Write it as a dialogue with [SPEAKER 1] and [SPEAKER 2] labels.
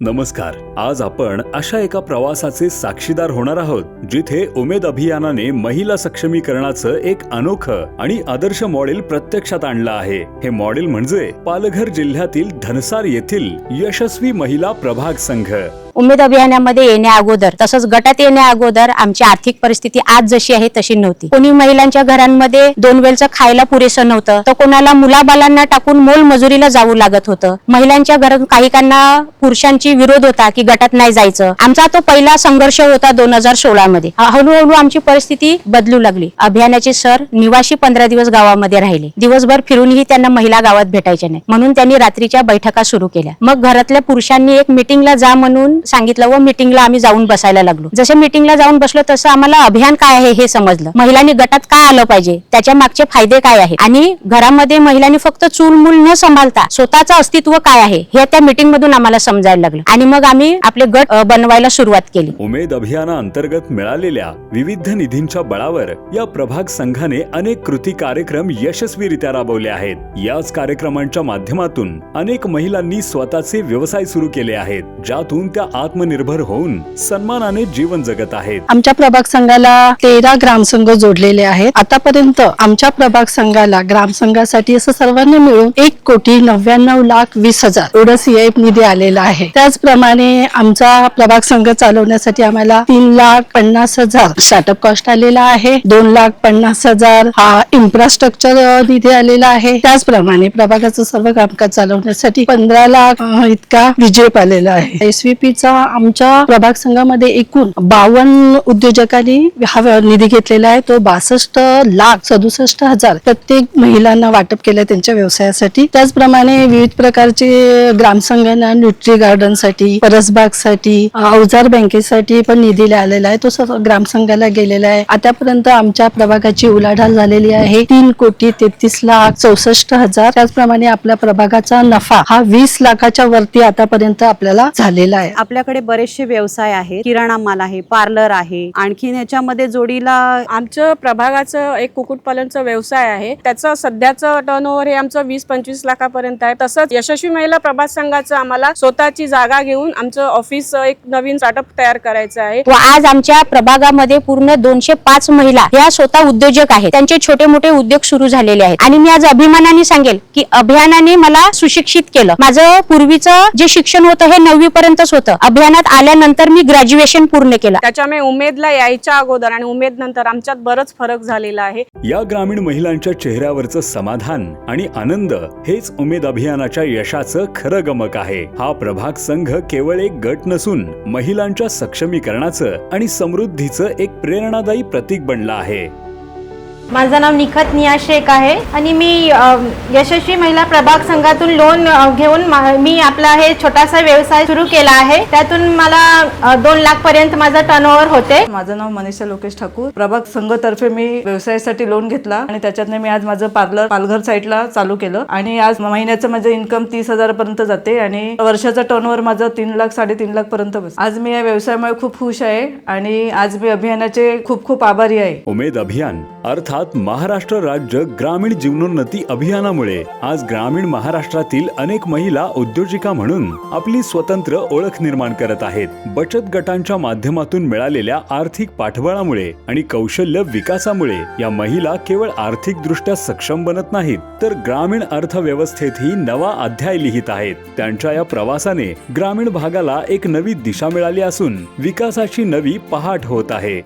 [SPEAKER 1] नमस्कार. आज आपण अशा एका प्रवासाचे साक्षीदार होणार आहोत जिथे उमेद अभियानाने महिला सक्षमीकरणाचं एक अनोखं आणि आदर्श मॉडेल प्रत्यक्षात आणलं आहे. हे मॉडेल म्हणजे पालघर जिल्ह्यातील धनसार येथील यशस्वी महिला प्रभाग संघ.
[SPEAKER 2] उमेद अभियानामध्ये येण्या अगोदर तसंच गटात येण्या अगोदर आमची आर्थिक परिस्थिती आज जशी आहे तशी नव्हती. कोणी महिलांच्या घरांमध्ये दोन वेळचं खायला पुरेसं नव्हतं तर कोणाला मुलाबालांना टाकून मोल मजुरीला जावं लागत होतं. महिलांच्या घरात काहीकांना पुरुषांची विरोध होता की गटात नाही जायचं. आमचा तो पहिला संघर्ष होता दोन हजार सोळा मध्ये हळूहळू आमची परिस्थिती बदलू लागली. अभियानाचे सर निवासी पंधरा दिवस गावामध्ये राहिले. दिवसभर फिरूनही त्यांना महिला गावात भेटायच्या नाही म्हणून त्यांनी रात्रीच्या बैठका सुरू केल्या. मग घरातल्या पुरुषांनी एक मिटिंगला जा म्हणून सांगितलं व मिटिंगला आम्ही जाऊन बसायला लागलो. जसे मिटिंगला जाऊन बसलो तसं आम्हाला अभियान काय आहे हे समजलं. महिलांनी गटात काय आलं पाहिजे? त्याच्या मागचे फायदे काय आहेत? आणि घरामध्ये महिलांनी फक्त चूल मूल न सांभाळता स्वतःचं अस्तित्व काय आहे? हे त्या मिटिंग मधून आम्हाला समजायला लागलं. आणि मग आम्ही आपले गट बनवायला सुरुवात केली.
[SPEAKER 1] उमेद अभियानाअंतर्गत मिळालेल्या विविध निधींच्या बळावर या प्रभाग संघाने अनेक कृती कार्यक्रम यशस्वीरित्या राबवले आहेत. याच कार्यक्रमांच्या माध्यमातून अनेक महिलांनी स्वतःचे व्यवसाय सुरू केले आहेत ज्यातून त्या आत्मनिर्भर होऊन सन्मानाने जीवन जगत आहेत.
[SPEAKER 3] आमच्या प्रभाग संघाला तेरा ग्रामसंघ जोडलेले आहेत. आतापर्यंत आमच्या प्रभाग संघाला ग्रामसंघासाठी असं सर्वांनी मिळून एक कोटी नव्याण्णव लाख वीस हजार एवढं सीआयएफ निधी आलेला आहे. त्याचप्रमाणे आमचा प्रभाग संघ चालवण्यासाठी आम्हाला तीन लाख पन्नास हजार स्टार्टअप कॉस्ट आलेला आहे. दोन लाख पन्नास हजार हा इन्फ्रास्ट्रक्चर निधी आलेला आहे. त्याचप्रमाणे प्रभागाचं सर्व कामकाज चालवण्यासाठी पंधरा लाख इतका विजय आलेला आहे. एसव्हीपीचा आमच्या प्रभाग संघामध्ये एकूण बावन्न उद्योजकांनी हा निधी घेतलेला आहे. तो बासष्ट लाख सदुसष्ट हजार प्रत्येक महिलांना वाटप केलं त्यांच्या व्यवसायासाठी. त्याचप्रमाणे विविध प्रकारचे ग्रामसंघांना न्यूट्री गार्डनसाठी परसबागसाठी अवजार बँकेसाठी पण निधी आलेला आहे. तो ग्रामसंघाला गेलेला आहे. आतापर्यंत आमच्या प्रभागाची उलाढाल झालेली आहे. तीन कोटी तेहतीस लाख चौसष्ट हजार. त्याचप्रमाणे आपल्या प्रभागाचा नफा हा वीस लाखाच्या वरती आतापर्यंत आपल्याला झालेला आहे.
[SPEAKER 4] आपल्याकडे बरेचसे व्यवसाय आहेत. किराणा माल आहे पार्लर आहे. आणखीन याच्यामध्ये जोडीला
[SPEAKER 5] आमचं प्रभागाचं एक कुक्कुटपालनचा व्यवसाय आहे. त्याचं सध्याचं टर्नओव्हर हे आमचं वीस पंचवीस लाखापर्यंत आहे. तसंच यशस्वी महिला प्रभाग संघाचं आम्हाला स्वतःची जागा घेऊन आमचं ऑफिस एक नवीन स्टार्टअप तयार करायचं आहे.
[SPEAKER 2] व आज आमच्या प्रभागामध्ये पूर्ण दोनशे पाच महिला ह्या स्वतः उद्योजक आहेत. त्यांचे छोटे मोठे उद्योग सुरू झालेले आहेत. आणि मी आज अभिमानाने सांगेल की अभियानाने मला सुशिक्षित केलं. माझं पूर्वीचं जे शिक्षण होतं हे नववी पर्यंतच होतं. अभियानात आल्यानंतर मी ग्रॅज्युएशन पूर्ण केलं.
[SPEAKER 5] त्याच्यामुळे उमेदला यायच्या अगोदर आणि उमेद नंतर आमच्यात बरंच फरक झालेला आहे.
[SPEAKER 1] या ग्रामीण महिलांच्या चेहऱ्यावरचं समाधान आणि आनंद हेच उमेद अभियानाच्या यशाचं खरं गमक आहे. हा प्रभाग संघ केवळ एक गट नसून महिलांच्या सक्षमीकरणाचं आणि समृद्धीचं एक प्रेरणादायी प्रतीक बनला आहे.
[SPEAKER 6] माझं नाव निखत निया शेख आहे आणि मी यशस्वी महिला प्रभाग संघातून लोन घेऊन मा- आपला हे छोटासा व्यवसाय सुरू केला आहे. त्यातून मला दोन लाख पर्यंत माझा टर्नओव्हर होते.
[SPEAKER 7] माझं नाव मनीषा लोकेश ठाकूर. प्रभाग संघतर्फे मी व्यवसायासाठी लोन घेतला आणि त्याच्यातनं मी आज माझं पार्लर पालघर साईडला चालू केलं. आणि आज महिन्याचं माझं इन्कम तीस हजार पर्यंत जाते आणि वर्षाचा टर्नओव्हर माझं तीन लाख साडेतीन लाख पर्यंत बस आज मी या व्यवसायामुळे खूप खुश आहे आणि आज मी अभियानाचे खूप खूप आभारी आहे.
[SPEAKER 1] उमेद अभियान अर्थात महाराष्ट्र राज्य ग्रामीण जीवनोन्नती अभियानामुळे आज ग्रामीण महाराष्ट्रातील अनेक महिला उद्योजिका म्हणून आपली स्वतंत्र ओळख निर्माण करत आहेत. बचत गटांच्या माध्यमातून मिळालेल्या आर्थिक पाठबळामुळे आणि कौशल्य विकासामुळे या महिला केवळ आर्थिकदृष्ट्या सक्षम बनत नाहीत तर ग्रामीण अर्थव्यवस्थेतही नवा अध्याय लिहित आहेत. त्यांच्या या प्रवासाने ग्रामीण भागाला एक नवी दिशा मिळाली असून विकासाची नवी पहाट होत आहे.